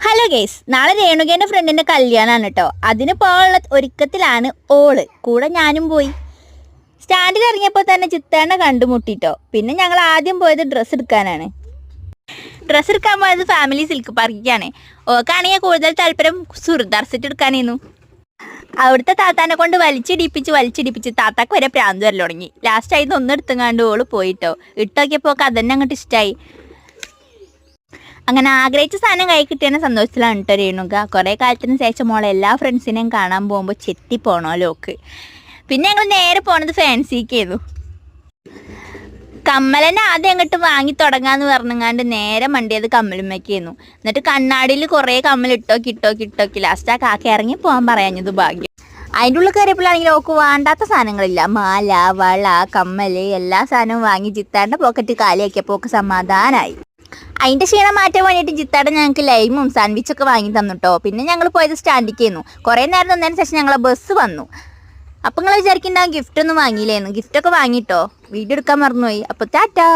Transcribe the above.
Hello guys നാളെ രേണുകേന്റെ ഫ്രണ്ടിന്റെ കല്യാണമാണ് കേട്ടോ അതിന് പോകാനുള്ള ഒരുക്കത്തിലാണ് ഓൾ. കൂടെ ഞാനും പോയി. സ്റ്റാൻഡിൽ ഇറങ്ങിയപ്പോൾ തന്നെ ചിത്തേണ്ണ കണ്ടുമുട്ടിട്ടോ പിന്നെ ഞങ്ങൾ ആദ്യം പോയത് ഡ്രസ്സ് എടുക്കാനാണ്. ഡ്രസ്സ് എടുക്കാൻ പോയത് ഫാമിലി സിൽക്ക് പാർക്കിക്കാണ് ഓക്കാണെങ്കിൽ കൂടുതൽ താല്പര്യം സുർദാർ സെറ്റ് എടുക്കാനായിരുന്നു അവിടുത്തെ താത്താനെ കൊണ്ട് വലിച്ചിടിപ്പിച്ച് വലിച്ചിടിപ്പിച്ച് താത്താക്ക് വരെ പ്രാന്ത് വരൽ തുടങ്ങി. ലാസ്റ്റ് ആയിരുന്നു ഒന്ന് എടുത്തുങ്ങാണ്ട് ഓൾ പോയിട്ടോ ഇട്ടോക്കിയപ്പോൾ അതന്നെ അങ്ങോട്ട് ഇഷ്ടമായി അങ്ങനെ ആഗ്രഹിച്ച സാധനം കൈ കിട്ടിയതിന് സന്തോഷത്തിലാണ് കേട്ടോ രേണുക. കുറേ കാലത്തിന് ശേഷം മോളെ എല്ലാ ഫ്രണ്ട്സിനെയും കാണാൻ പോകുമ്പോൾ ചെത്തി പോണോ ലോക്ക്. പിന്നെ ഞങ്ങൾ നേരെ പോണത് ഫാൻസിക്ക് ചെയ്തു കമ്മലനെ ആദ്യം അങ്ങോട്ട് വാങ്ങി തുടങ്ങാന്ന് പറഞ്ഞങ്ങാണ്ട് നേരെ മണ്ടിയത് കമ്മലുമ്മയ്ക്കായിരുന്നു എന്നിട്ട് കണ്ണാടിയിൽ കുറേ കമ്മൽ ഇട്ടോ കിട്ടോ കിട്ടോ ലാസ്റ്റ് ആ കാക്ക ഇറങ്ങി പോകാൻ പറയാഞ്ഞത് ഭാഗ്യം. അതിന്റെ ഉള്ളിൽ കയറിയപ്പോഴാണെങ്കിൽ ഓക്ക് വേണ്ടാത്ത സാധനങ്ങളില്ല. മാല വള കമ്മൽ എല്ലാ സാധനവും വാങ്ങി ചിത്താന്റെ പോക്കറ്റ് കാലിയാക്കിയപ്പോൾ ഒക്കെ സമാധാനമായി അതിന്റെ ക്ഷീണം മാറ്റാൻ വേണ്ടിയിട്ട് ജിത്താടെ ഞങ്ങൾക്ക് ലൈമും സാൻഡ്വിച്ചൊക്കെ വാങ്ങി തന്നു കേട്ടോ പിന്നെ ഞങ്ങൾ പോയത് സ്റ്റാൻഡിക്കായിരുന്നു കുറേ നേരം നിന്നതിന് ശേഷം ഞങ്ങളെ ബസ് വന്നു. അപ്പം നിങ്ങൾ വിചാരിക്കുന്നുണ്ടാവും ഗിഫ്റ്റ് ഒന്നും വാങ്ങിയില്ലേന്ന്. ഗിഫ്റ്റൊക്കെ വാങ്ങിട്ടോ. വീഡിയോ എടുക്കാൻ മറന്നുപോയി. അപ്പോൾ ടാറ്റാ.